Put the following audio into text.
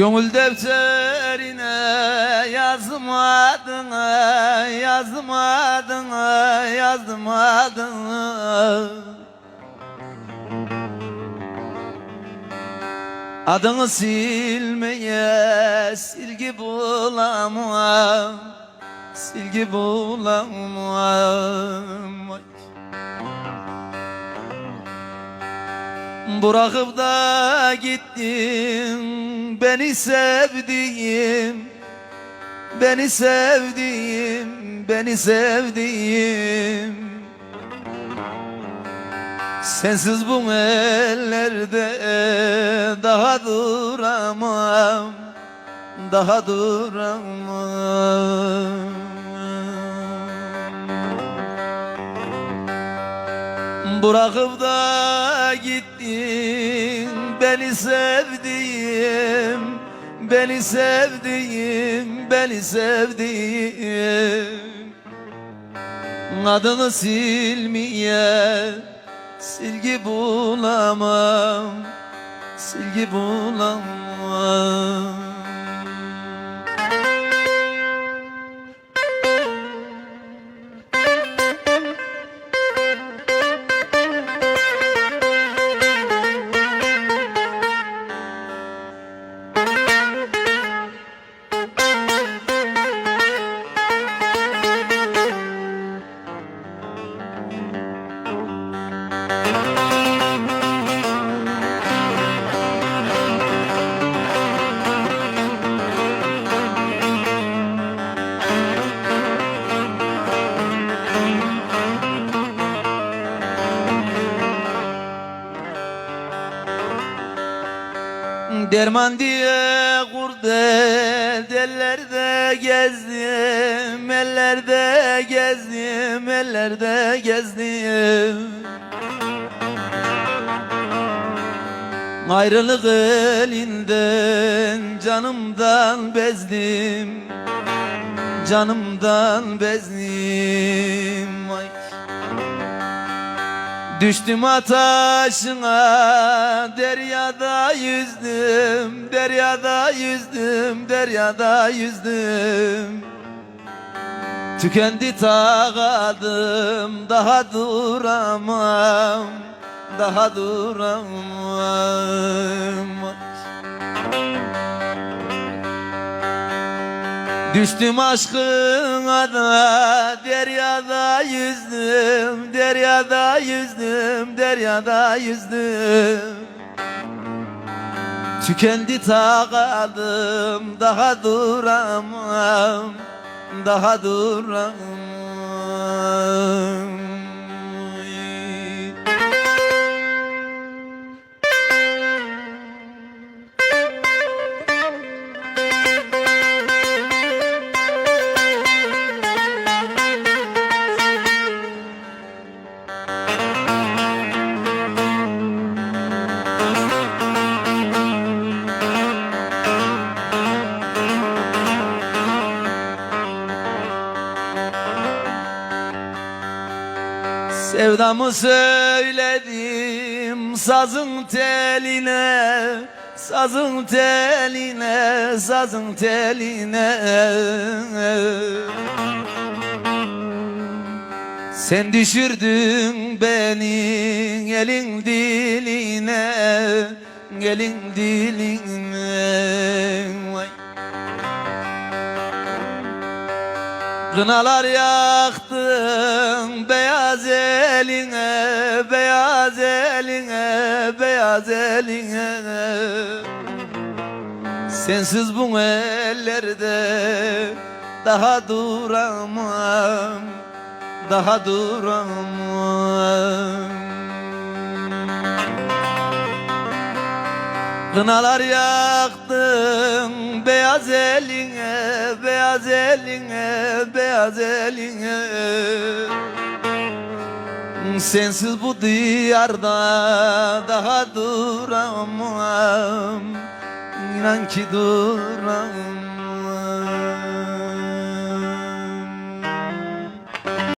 Gönül defterine adını, yazdım adını. Adını silmeye silgi bulamam, silgi bulamam. Bırakıp da gittin beni sevdiğim Beni sevdiğim, beni sevdiğim. Sensiz bu ellerde daha duramam Daha duramam Bırakıp da gittin. Beni sevdiğim Beni sevdiğim, beni sevdiğim. Adını silmeye silgi bulamam Silgi bulamam Derman diye kurdel ellerde gezdim Ellerde gezdim, ellerde gezdim Ayrılık elinden canımdan bezdim Canımdan bezdim Ay. Düştüm ataşına deryada yüzdüm deryada yüzdüm deryada yüzdüm. Tükendi takadım daha duramam daha duramam Düştüm aşkına da deryada yüzdüm Deryada yüzdüm, deryada yüzdüm. Tükendi takadım daha duramam Daha duramam Sevdamı söyledim sazın teline Sazın teline, sazın teline. Sen düşürdün beni elin diline Elin diline Kınalar yaktın beyaz eline, beyaz eline, beyaz eline. Sensiz bu ellerde daha duramam, daha duramam. Kınalar yaktın beyaz eline, beyaz eline, beyaz eline. Sensiz bu diyarda daha duramam. İnan ki duramam